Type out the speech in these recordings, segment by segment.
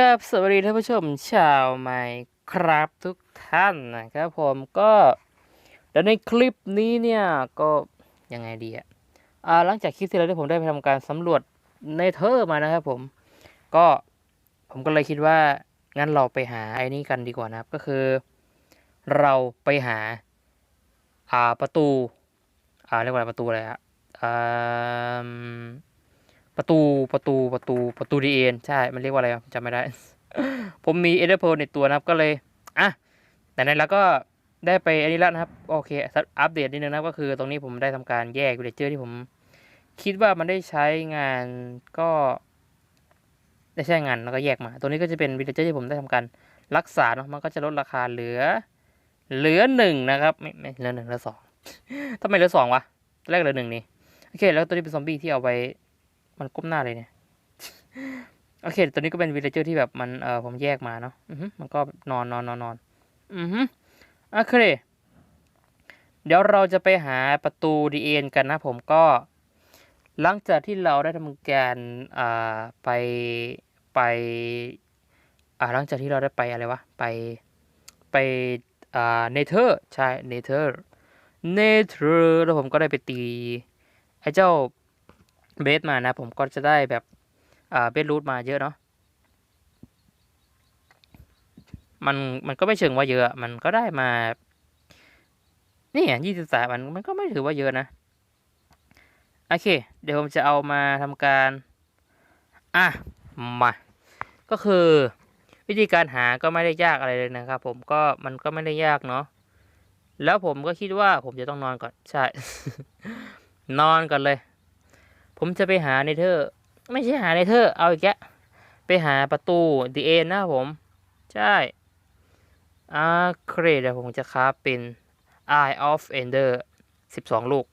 กับสวัสดีท่านผู้ชมชาวใหม่ครับทุกท่านนะครับผมก็แล้วในคลิปนี้เนี่ยก็ยังไงดีอะอ่าหลังจากคลิปที่แล้วที่ผมได้ไปทำการสำรวจในเธอร์มานะครับผม ก็ผมก็เลยคิดว่างั้นเราไปหาไอ้นี่กันดีกว่านะครับ ก็คือ เราไปหาอ่าประตูอ่าเรียกว่าประตูอะไรอะอ่า ประตูประตูประตูประตูดีเอ็นใช่ มันเรียกว่าอะไรจำไม่ได้ ผมมีเอเดอร์โพลในตัวนะครับก็เลยอะแต่ในแล้วก็ได้ไปอันนี้แล้วนะครับ โอเค อัปเดตนิดนึงนะก็คือตรงนี้ผมได้ทำการแยกวิลเลเจอร์ที่ผม คิดว่ามันได้ใช้งานก็ ได้ใช้งานแล้วก็แยกมาตัวนี้ก็จะเป็นวิลเลเจอร์ที่ผมได้ทำการรักษาเนาะมันก็จะลดราคาเหลือ เหลือหนึ่งนะครับไม่ไม่เหลือหนึ่งเหลือสองทำไมเหลือสองวะแรกเหลือหนึ่งนี่โอเค แล้วตัวนี้เป็นซอมบี้ที่เอาไว้ มันก้มหน้าเลยเนี่ย โอเค ตัวนี้ก็เป็นวิลเลเจอร์ที่แบบมันเออผมแยกมาเนาะอือมันก็นอนนอนนอนนอนอือฮึโอเค เดี๋ยวเราจะไปหาประตูดีเอ็นกันนะผมก็ หลังจากที่เราได้ทำการอ่าไปไปอ่าหลังจากที่เราได้ไปอะไรวะ ไปไปอ่าเนเธอร์ใช่เนเธอร์เนเธอร์แล้วผมก็ได้ไปตีไอ้เจ้า เบสมานะ ผมก็จะได้แบบเบสรูทมาเยอะเนาะมันมันก็ไม่เชิงว่าเยอะ มันก็ได้มา นี่ยี่สิบสามมันมันก็ไม่ถือว่าเยอะนะ โอเค เดี๋ยวผมจะเอามาทำการ อะ มา ก็คือ วิธีการหาก็ไม่ได้ยากอะไรเลยนะครับ ผมก็มันก็ไม่ได้ยากเนาะ แล้วผมก็คิดว่าผมจะต้องนอนก่อน ใช่ นอนก่อนเลย ผมจะไปหาในเธอ ไม่ใช่หาในเธอ เอาอีกแกไปหาประตูดีเอ็นนะครับผม ใช่อาเครดเดี๋ยวผมจะคราเป็น Eye of Ender สิบสองลูก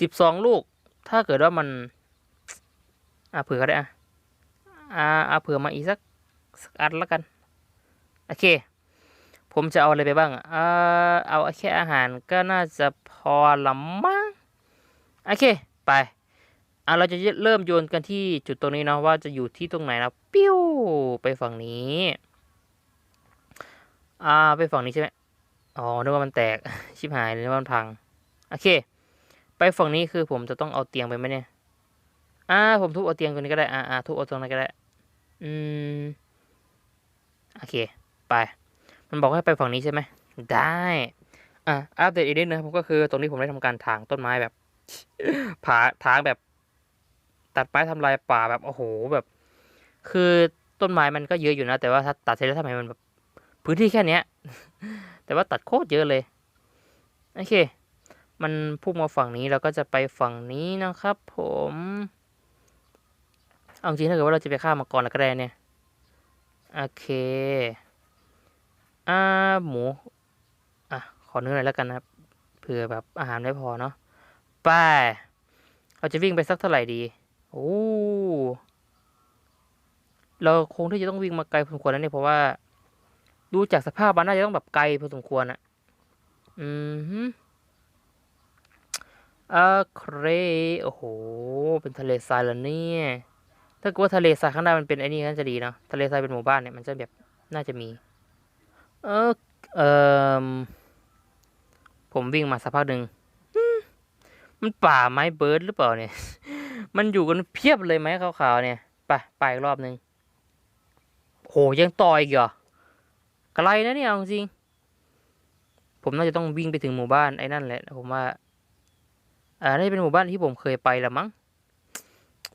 สิบสองลูก ถ้าเกิดว่ามัน อ่าเผื่อก็ได้อะอ่าเอาเผื่อมาอีกสักสักอันแล้วกัน โอเค ผมจะเอาอะไรไปบ้างอะอ่าเอาแค่อาหารก็น่าจะพอละมั้ง โอเค ไปอะเราจะเริ่มโยนกันที่จุดตรงนี้เนาะว่าจะอยู่ที่ตรงไหนนะปิ้วไปฝั่งนี้อ่าไปฝั่งนี้ใช่ไหมอ๋อนึกว่ามันแตกชิบหายเลยนึกว่ามันพังโอเค ไปฝั่งนี้คือผมจะต้องเอาเตียงไปไหมเนี่ยอ่าผมทุบเอาเตียงตัวนี้ก็ได้อ่าอ่าทุบเอาตรงนั้นก็ได้อืมโอเค ไป มันบอกให้ไปฝั่งนี้ใช่ไหมได้อะอัปเดตอีกนิดนึงผมก็คือตรงนี้ผมได้ทำการถางต้นไม้แบบ ผาทางแบบตัดไม้ทำลายป่าแบบโอ้โหแบบ คือต้นไม้มันก็เยอะอยู่นะ แต่ว่าถ้าตัดเสร็จแล้วทำไมมันแบบพื้นที่แค่เนี้ย แต่ว่าตัดโคตรเยอะเลย โอเค มันพุ่งมาฝั่งนี้เราก็จะไปฝั่งนี้นะครับ ผม เอาจริงถ้าเกิดว่าเราจะไปฆ่ามังกรแล้วก็ได้เนี่ย โอเคอ่าหมู อะ ขอเนื้อหน่อยแล้วกันนะครับ เผื่อแบบอาหารไม่พอเนาะ ไป เราจะวิ่งไปสักเท่าไหร่ดี โอ้ เราคงที่จะต้องวิ่งมาไกลพอสมควรนะเนี่ยเพราะว่า ดูจากสภาพมันน่าจะต้องแบบไกลพอสมควรอะอืมฮึอ่าเครโอ้โห เป็นทะเลทรายแล้วเนี่ย ถ้าเกิดว่าทะเลทรายข้างหน้ามันเป็นไอ้นี่น่าจะดีเนาะ ทะเลทรายเป็นหมู่บ้านเนี่ยมันจะแบบน่าจะมี เออเออผมวิ่งมาสักพักหนึ่ง มันป่าไม้เบิร์ดหรือเปล่าเนี่ย มันอยู่กันเพียบเลยไหมขาวๆเนี่ย ไปไปอีกรอบหนึ่งโหยังต่ออีกเหรอไกลนะเนี่ยจริง ผมน่าจะต้องวิ่งไปถึงหมู่บ้านไอ้นั่นแหละ ผมว่า อ่าน่าจะเป็นหมู่บ้านที่ผมเคยไปละมั้ง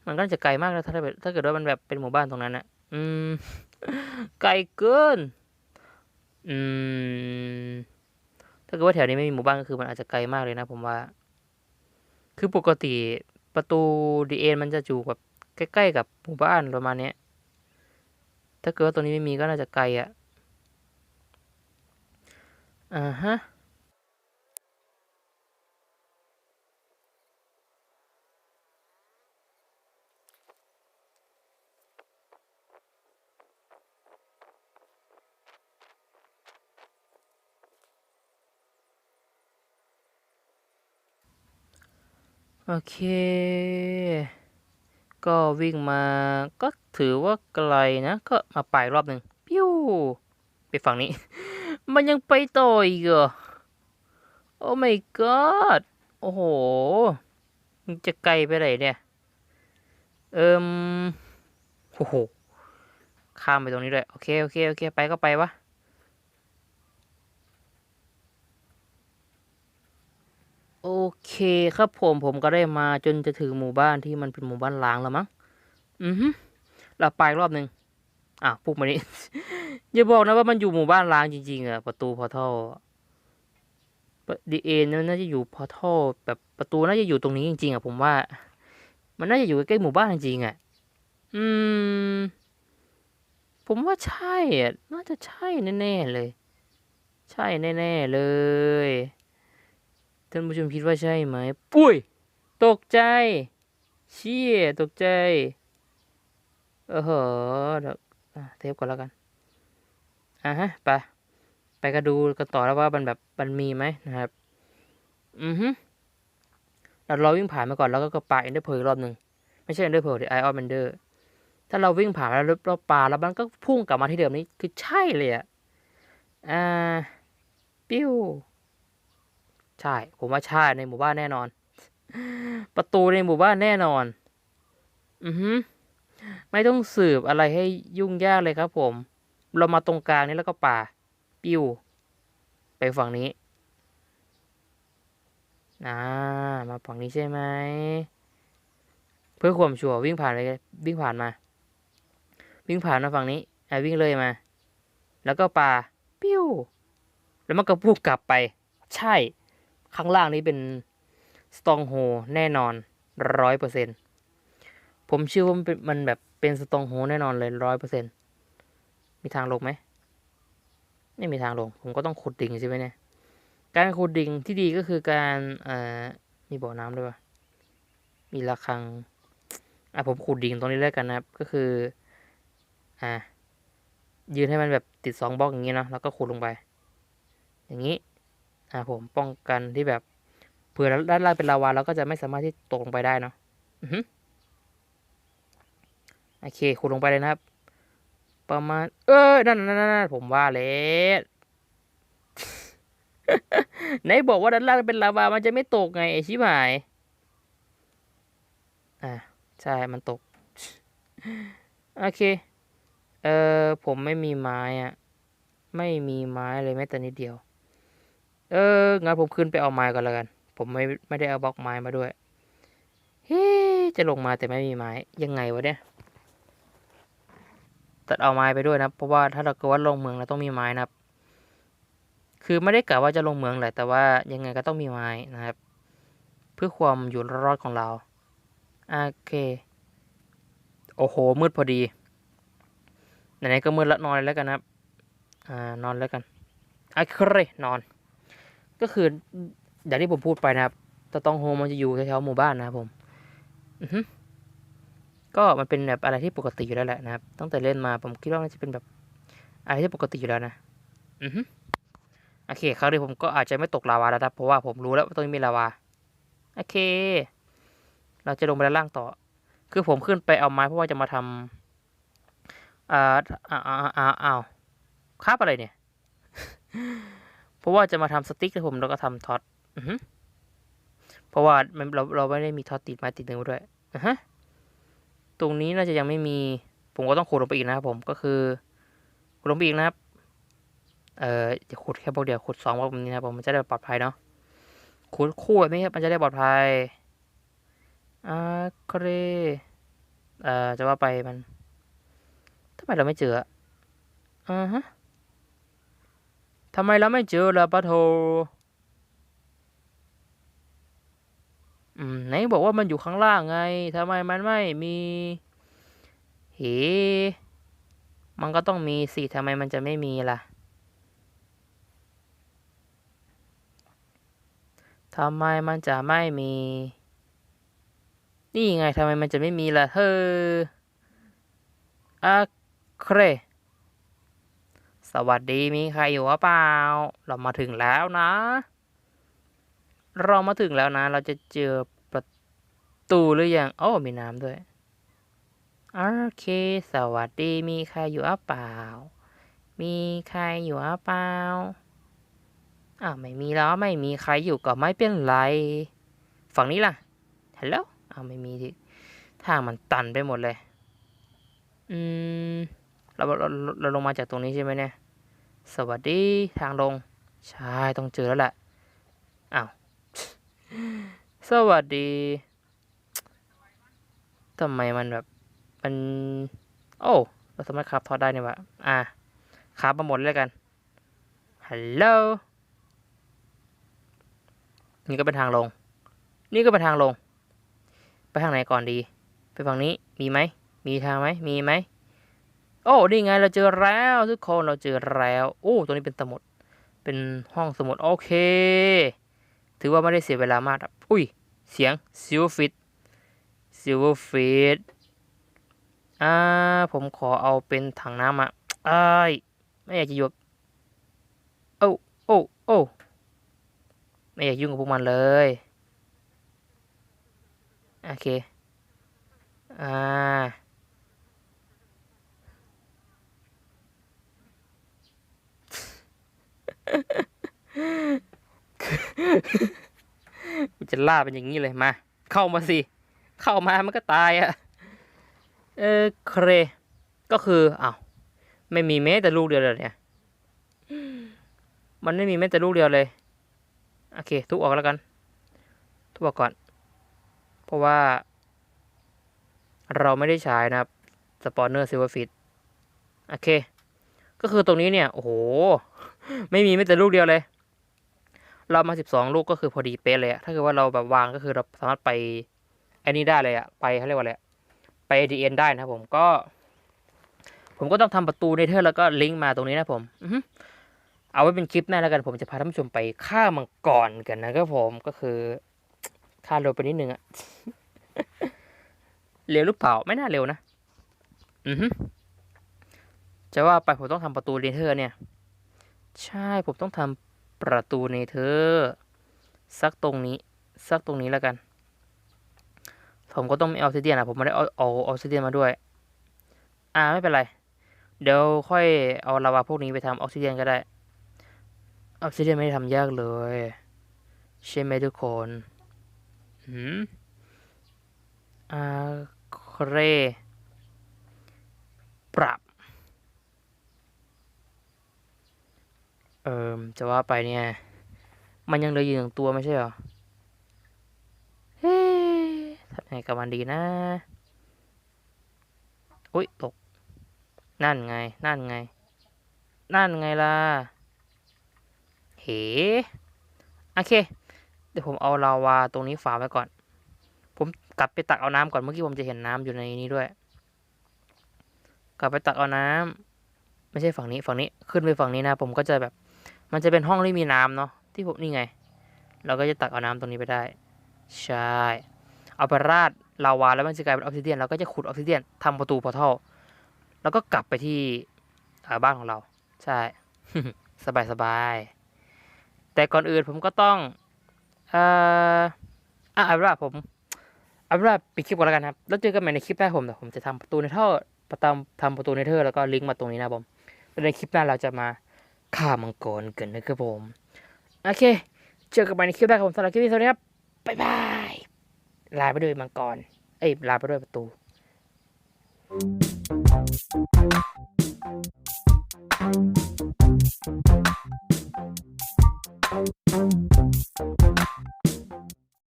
มันก็จะไกลมากนะถ้าถ้าเกิดว่ามันแบบเป็นหมู่บ้านตรงนั้นอะอืม ไกลเกิน อืม ถ้าเกิดว่าแถวนี้ไม่มีหมู่บ้านก็คือมันอาจจะไกลมากเลยนะผมว่า คือปกติประตูดีเอ็นมันจะอยู่แบบใกล้ๆกับหมู่บ้านประมาณเนี้ยถ้าเกิดว่าตัวนี้ไม่มีก็น่าจะไกลอะ่ะอ่าฮะ โอเค ก็วิ่งมาก็ถือว่าไกลนะ ก็มาไปรอบหนึ่งปิ้วไปฝั่งนี้ มันยังไปต่ออีกเหรอโอ้ my god โอ้โห มันจะไกลไปไหนเนี่ย เอิมโอ้โห ข้ามไปตรงนี้เลย โอเค โอเค โอเค ไปก็ไปวะ โอเคครับผมผมก็ได้มาจนจะถึงหมู่บ้านที่มันเป็นหมู่บ้านล้างแล้วมั้ง อือฮึเราไปรอบหนึ่งอะปุ๊บมานี่อย่าบอกนะว่ามันอยู่หมู่บ้านล้างจริง ๆอะประตูพอท่อดีเอ็นน่าจะอยู่พอท่อแบบประตูน่าจะอยู่ตรงนี้จริงๆอะผมว่า มันน่าจะอยู่ใกล้หมู่บ้านจริงๆอะอืม ผมว่าใช่อะน่าจะใช่แน่ๆเลย ใช่แน่ๆเลย ท่านผู้ชมคิดว่าใช่ไหม ปุ้ย ตกใจ เชี่ย ตกใจ เออเหอเดี๋ยวเทปก่อนแล้วกัน อะฮะ ไป ไปก็ดูกันต่อแล้วว่ามันแบบ มันมีไหมนะครับ อือฮึเราเราวิ่งผ่านมาก่อนแล้วก็กระปาเอนเดอร์เพลรอบหนึ่ง ไม่ใช่เอนเดอร์เพลที่ไอออนเบนเดอร์ ถ้าเราวิ่งผ่านแล้วเราปาแล้วมันก็พุ่งกลับมาที่เดิมนี้ คือใช่เลยอะ อ่า ปิ้ว ใช่ ผมว่าใช่ในหมู่บ้านแน่นอน ประตูในหมู่บ้านแน่นอน อือฮึไม่ต้องสืบอะไรให้ยุ่งยากเลยครับผม เรามาตรงกลางนี้แล้วก็ป่า ปิ้วไปฝั่งนี้อ่ามาฝั่งนี้ใช่ไหม เพื่อความชัวร์วิ่งผ่านเลยวิ่งผ่านมา วิ่งผ่านมาฝั่งนี้อะวิ่งเลยมา แล้วก็ป่า ปิ้ว แล้วมันก็พูดกลับไป ใช่ ข้างล่างนี้เป็นสตองโฮแน่นอนร้อยเปอร์เซ็นผมเชื่อว่ามันมันแบบเป็นสตองโฮแน่นอนเลยร้อยเปอร์เซ็นมีทางลงไหมไม่มีทางลง ผมก็ต้องขุดดิ่งใช่ไหมเนี่ย การขุดดิ่งที่ดีก็คือการอ่ามีบ่อน้ำด้วยปะมีระฆังอะผมขุดดิ่งตรงนี้แล้วกันนะครับ ก็คือ อ่ายืนให้มันแบบติดสองบล็อกอย่างนี้เนาะแล้วก็ขุดลงไป อย่างนี้ อ่าผมป้องกันที่แบบเผื่อด้านล่างเป็นลาวาเราก็จะไม่สามารถที่ตกลงไปได้เนาะโอเคขุดลงไปเลยนะครับ ประมาณ เออนั่นนั่นนั่นผมว่าแล้วไหนบอกว่าด้านล่างเป็นลาวา มันจะไม่ตกไงไอชิบหาย อ่าใช่ มันตก โอเค เออผมไม่มีไม้อะ ไม่มีไม้เลยแม้แต่นิดเดียว เอองั้นผมขึ้นไปเอาไม้ก่อนแล้วกัน ผมไม่ไม่ได้เอาบล็อกไม้มาด้วยเฮ้จะลงมาแต่ไม่มีไม้ยังไงวะเนี่ยตัดเอาไม้ไปด้วยนะเพราะว่าถ้าเราเกิดว่าลงเมืองเราต้องมีไม้นะครับ คือไม่ได้กะว่าจะลงเมืองแหละแต่ว่ายังไงก็ต้องมีไม้นะครับ เพื่อความอยู่รอดของเราโอเค โอ้โหมืดพอดีไหนๆก็มืดล้วนอนเลยแล้วกันนะครับ อ่านอนแล้วกันโอเค นอน ก็คืออย่างที่ผมพูดไปนะครับตะตองโฮมันจะอยู่แถวๆหมู่บ้านนะครับผมอือฮึก็มันเป็นแบบอะไรที่ปกติอยู่แล้วแหละนะครับ ตั้งแต่เล่นมาผมคิดว่ามันจะเป็นแบบอะไรที่ปกติอยู่แล้วนะ อือฮึโอเคคราวนี้ผมก็อาจจะไม่ตกลาวาแล้วนะเพราะว่าผมรู้แล้วว่าตรงนี้มีลาวา โอเค เราจะลงไปด้านล่างต่อ คือผมขึ้นไปเอาไม้เพราะว่าจะมาทำอ่าอ่าอ่าอ้าวคาบอะไรเนี่ย เพราะว่าจะมาทำสติ๊กให้ผมแล้วก็ทำท็อตอือฮึเพราะว่ามันเราเราไม่ได้มีท็อตติดไม้ติดเนื้อด้วยอือฮะตรงนี้น่าจะยังไม่มี ผมก็ต้องขุดลงไปอีกนะครับผมก็คือขุดลงไปอีกนะครับ เอ่อจะขุดแค่บล็อกเดียวขุดสองบล็อกแบบนี้นะผมมันจะได้ปลอดภัยเนาะขุดคู่แบบนี้ครับมันจะได้ปลอดภัยอ่าเครเอ่อจะว่าไปมันทำไมเราไม่เจออะอ่าฮะ ทำไมเราไม่เจอล่ะปะโทไหนบอกว่ามันอยู่ข้างล่างไงทำไมมันไม่มีเหมันก็ต้องมีสิทำไมมันจะไม่มีล่ะทำไมมันจะไม่มี นี่ไงทำไมมันจะไม่มีล่ะเธออะเคร สวัสดีมีใครอยู่หรือเปล่า เรามาถึงแล้วนะ เรามาถึงแล้วนะ เราจะเจอประตูหรือยังโอ้มีน้ำด้วยโอเค สวัสดีมีใครอยู่หรือเปล่า มีใครอยู่หรือเปล่าอ้าวไม่มีแล้วไม่มีใครอยู่ก็ไม่เป็นไร ฝั่งนี้ล่ะฮัลโหลอ้าวไม่มีที่ทางมันตันไปหมดเลย อืมเราเราเราลงมาจากตรงนี้ใช่ไหมเนี่ย สวัสดีทางลง ใช่ต้องเจอแล้วแหละอ้าวสวัสดีทำไมมันแบบมัน โอ้เราสามารถคราฟทอดได้นี่วะอะคราฟมาหมดเลยกันฮัลโหลนี่ก็เป็นทางลง นี่ก็เป็นทางลง ไปทางไหนก่อนดี ไปฝั่งนี้มีไหมมีทางไหมมีไหม โอ้นี่ไงเราเจอแล้วทุกคนเราเจอแล้วโอ้ตรงนี้เป็นสมุด เป็นห้องสมุดโอเค ถือว่าไม่ได้เสียเวลามากครับอุ้ยเสียงซิลฟิตซิลฟิตอ่าผมขอเอาเป็นถังน้ำอะอ้ไม่อยากจะอยู่กับโอ้โอ้โอ้ไม่อยากยุ่งกับพวกมันเลยโอเคอ่า จะล่าเป็นอย่างนี้เลยมา เข้ามาสิ เข้ามามันก็ตายอะเออเคร ก็คืออ้าวไม่มีแม้แต่ลูกเดียวเลยเนี่ย มันไม่มีแม้แต่ลูกเดียวเลย โอเค ทุบออกแล้วกัน ทุบออกก่อน เพราะว่า เราไม่ได้ใช้นะครับ สปอนเนอร์ซิลเวอร์ฟิตโอเค ก็คือตรงนี้เนี่ย โอ้โห ไม่มีแม้แต่ลูกเดียวเลย เรามาสิบสองลูกก็คือพอดีเป๊ะเลยอะถ้าเกิดว่าเราแบบวางก็คือเราสามารถไปไอ้นี่ได้เลยอะไปเขาเรียกว่าอะไรอะไป ADN ได้นะครับผมก็ ผมก็ต้องทำประตูในเธอร์แล้วก็ลิงก์มาตรงนี้นะผมอือฮึเอาไว้เป็นคลิปหน้าแล้วกันผมจะพาท่านผู้ชมไปฆ่ามังกรกันนะครับผมก็คือฆ่าเร็วไปนิดนึงอะเร็วหรือเปล่าไม่น่าเร็วนะ อือฮึจะว่าไปผมต้องทำประตูเนเธอร์เนี่ย ใช่ผมต้องทำประตูเนเธอร์สักตรงนี้สักตรงนี้แล้วกัน ผมก็ต้องมีออกซิเดียนอะผมไม่ได้เอาเอาออกซิเดียนมาด้วย อ่าไม่เป็นไร เดี๋ยวค่อยเอาลาวาพวกนี้ไปทำออกซิเดียนก็ได้ออกซิเดียนไม่ได้ทำยากเลย ใช่ไหมทุกคนหืมอ่าเครปรับ เอิมจะว่าไปเนี่ย มันยังเหลืออยู่หนึ่งตัวไม่ใช่เหรอ เฮ้ทำไงกับมันดีนะอุ้ยตก นั่นไง นั่นไง นั่นไงล่ะเหโอเค เดี๋ยวผมเอาลาวาตรงนี้ฝาไว้ก่อน ผมกลับไปตักเอาน้ำก่อน เมื่อกี้ผมจะเห็นน้ำอยู่ในนี้ด้วย กลับไปตักเอาน้ำไม่ใช่ฝั่งนี้ ฝั่งนี้ ขึ้นไปฝั่งนี้นะ ผมก็จะแบบ มันจะเป็นห้องที่มีน้ำเนาะที่ผมนี่ไง เราก็จะตักเอาน้ำตรงนี้ไปได้ ใช่ เอาไปราดลาวาแล้วมันจะกลายเป็นออกซิเดียนเราก็จะขุดออกซิเดียนทำประตูพอร์ทัลแล้วก็กลับไปที่บ้านของเรา ใช่ สบายสบายแต่ก่อนอื่นผมก็ต้องเอ่ออะเอาเป็นว่าผมเอาเป็นว่าปิดคลิปก่อนแล้วกันครับ แล้วเจอกันใหม่ในคลิปหน้าผมแต่ผมจะทำประตูในท่อประตามทำประตูในเธอร์แล้วก็ลิงก์มาตรงนี้นะผมแล้วในคลิปหน้าเราจะมา ฆ่ามังกรกันนะครับผม โอเค เจอกันใหม่ในคลิปหน้าครับผมสำหรับคลิปนี้สวัสดีครับบ๊ายบายลาไปด้วยมังกร เอ้ยลาไปด้วยประตู Thank